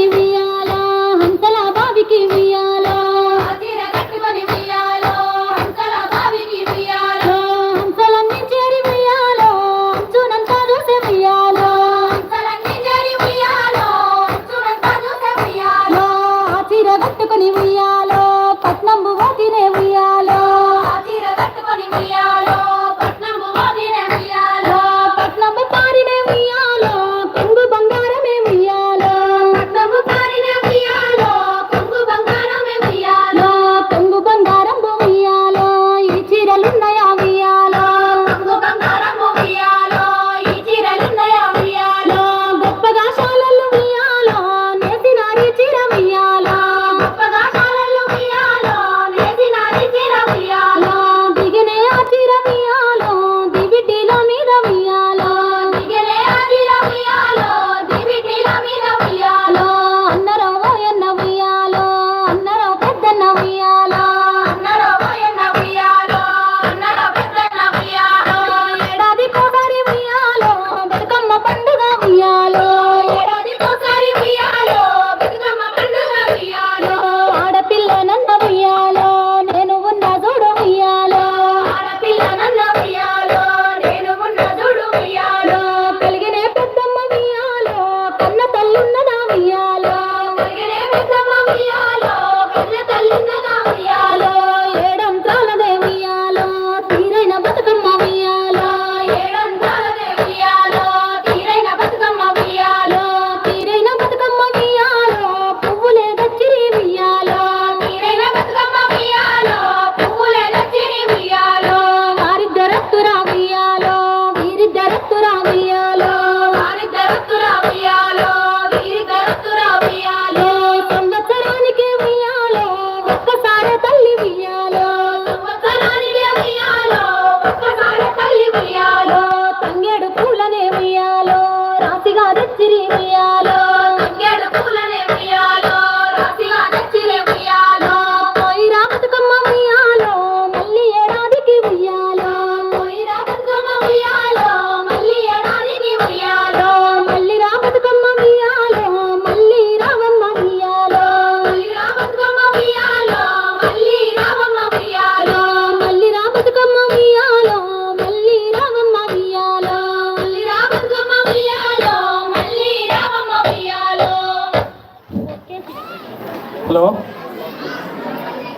కట్టుకొని ఉయ్యాలా? అంతల బావికి ఉయ్యాలా? కట్టుకొని ఉయ్యాలో? అంతల బావికి ఉయ్యాలో? అంతలన్నీ చేరి ఉయ్యాలో? అంచునంతా చూసే ఉయ్యాలో? అంతలన్నీ చేరి కట్టుకొని ఉయ్యాలో? دوست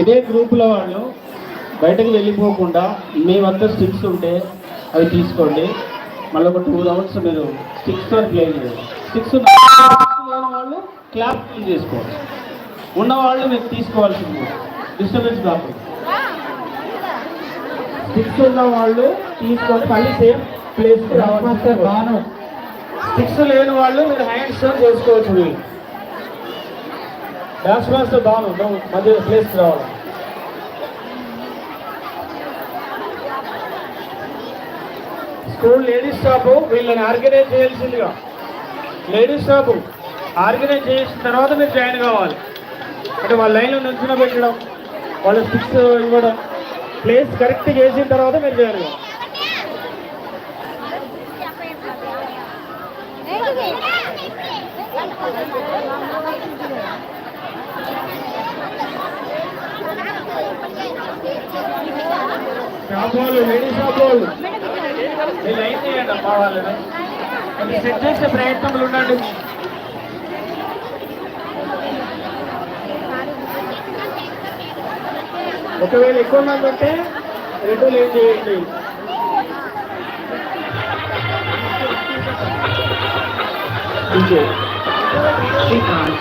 ఇదే గ్రూపుల వాళ్ళు బయటకు వెళ్ళిపోకుండా మీ వద్ద స్టిక్స్ ఉంటే అవి తీసుకోండి. మళ్ళీ ఒక టూ అవర్స్ మీరు స్టిక్స్తో ప్లే చేయండి. స్టిక్స్ వాళ్ళు క్లాప్ ఫిల్ చేసుకోవాలి ఉన్నవాళ్ళు మీరు తీసుకోవాల్సింది. డిస్టర్బెన్స్ కాకుండా స్టిక్స్ ఉన్న వాళ్ళు తీసుకొని మళ్ళీ సేమ్ ప్లేస్ రావాలి బాను స్టిక్స్ లేని వాళ్ళు మీరు హ్యాండ్స్ చేసుకోవచ్చు. మీరు డాన్స్ మాస్టర్ బాను మధ్య ప్లేస్ రావాలి స్కూల్ లేడీస్ షాపు వీళ్ళని ఆర్గనైజ్ చేయాల్సిందిగా లేడీస్ షాపు ఆర్గనైజ్ చేసిన తర్వాత మీరు జాయిన్ కావాలి అంటే వాళ్ళ లైన్లో నిల్చున పెట్టడం వాళ్ళ స్టిక్స్ ఇవ్వడం ప్లేస్ కరెక్ట్ చేసిన తర్వాత మీరు జాయిన్ కావాలి షాప్ వాళ్ళు లేడీస్ షాప్ వాళ్ళు మీరు లైన్ చేయండి అమ్మా వాళ్ళని. అది సెట్ చేసే ప్రయత్నంలో ఉండండి. ఒకవేళ ఎక్కువ మంది ఉంటే రెండు లేన్ చేయండి. DJ Srikanth